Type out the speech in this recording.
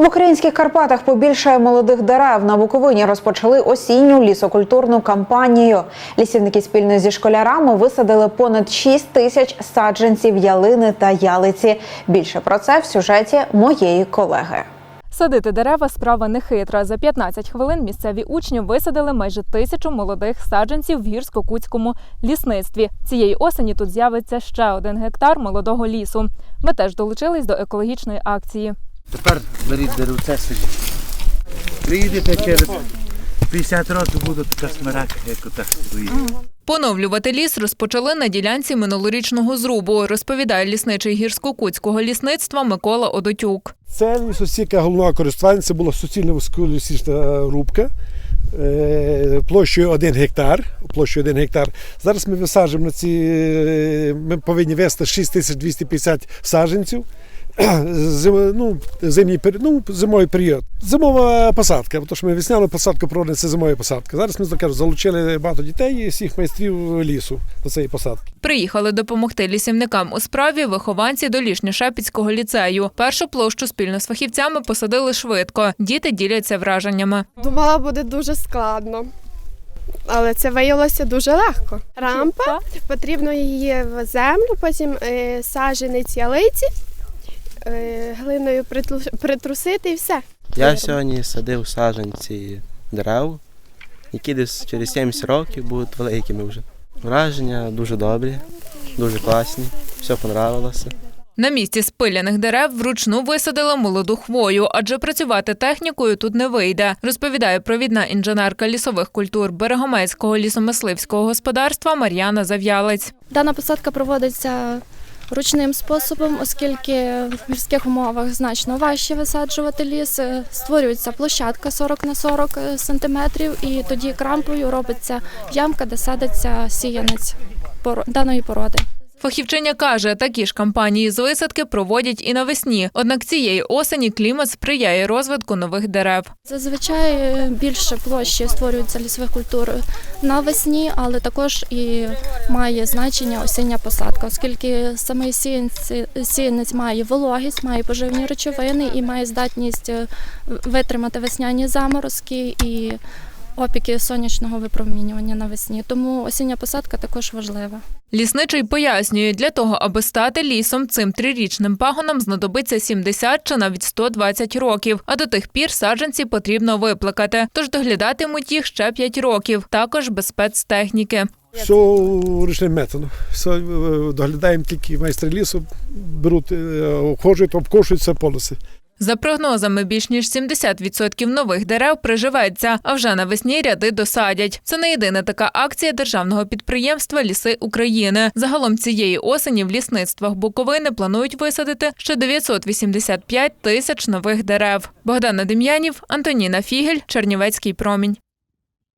В українських Карпатах побільшає молодих дерев. На Буковині розпочали осінню лісокультурну кампанію. Лісівники спільно зі школярами висадили понад 6 тисяч саджанців ялини та ялиці. Більше про це в сюжеті моєї колеги. Садити дерева справа не хитра. За 15 хвилин місцеві учні висадили майже тисячу молодих саджанців в гірсько-кутському лісництві. Цієї осені тут з'явиться ще один гектар молодого лісу. Ми теж долучились до екологічної акції. Тепер беріть деревце собі. Приїдете через 50 років буде така смирака, як ота стоїть. Поновлювати ліс розпочали на ділянці минулорічного зрубу, розповідає лісничий гірсько-кутського лісництва Микола Одотюк. Це лісосіка головного користування, це була суцільна вузьколісічна рубка е, площею 1 гектар. Площею 1 гектар. Зараз ми висаджуємо на ці, е, ми повинні вести 6250 саджанців. Зим, ну, зимній, ну, зимовий період. Зимова посадка, тому що ми весняну посадку проводимо, це зимова посадка. Зараз ми кажу, залучили багато дітей і всіх майстрів лісу до цієї посадки. Приїхали допомогти лісівникам у справі вихованці Долішньо-Шепіцького ліцею. Першу площу спільно з фахівцями посадили швидко. Діти діляться враженнями. Думала, буде дуже складно. Але це виявилося дуже легко. Рампа, потрібно її в землю, потім е, ялиці, е, глиною притлу- притрусити і все. Я сьогодні садив саджанці дерев, які десь через 70 років будуть великими вже. Враження дуже добрі, дуже класні, все понравилося. На місці спиляних дерев вручну висадили молоду хвою, адже працювати технікою тут не вийде, розповідає провідна інженерка лісових культур Берегомецького лісомисливського господарства Мар'яна Зав'ялець. Дана посадка проводиться ручним способом, оскільки в гірських умовах значно важче висаджувати ліс. Е, Створюється площадка 40 на 40 сантиметрів, і тоді крампою робиться ямка, де садиться сіянець даної породи. Фахівчиня каже, такі ж кампанії з висадки проводять і навесні. Однак цієї осені клімат сприяє розвитку нових дерев. Зазвичай е, більше площі створюється лісових культур навесні, але також і має значення осіння посадка, оскільки саме сіянець, має вологість, має поживні речовини і має здатність е, витримати весняні заморозки і опіки сонячного випромінювання навесні. Тому осіння посадка також важлива. Лісничий пояснює, для того, аби стати лісом, цим трирічним пагонам знадобиться 70 чи навіть 120 років. А до тих пір саджанці потрібно виплакати. Тож доглядатимуть їх ще 5 років, також без спецтехніки. Все ручним методом. Все, доглядаємо тільки майстри лісу, беруть, е, обходжують, обкошуються полоси. За прогнозами, більш ніж 70% нових дерев приживеться, а вже навесні ряди досадять. Це не єдина така акція державного підприємства Ліси України. Загалом цієї осені в лісництвах Буковини планують висадити ще 985 тисяч нових дерев. Богдана Дем'янів, Антоніна Фігель, Чернівецький промінь.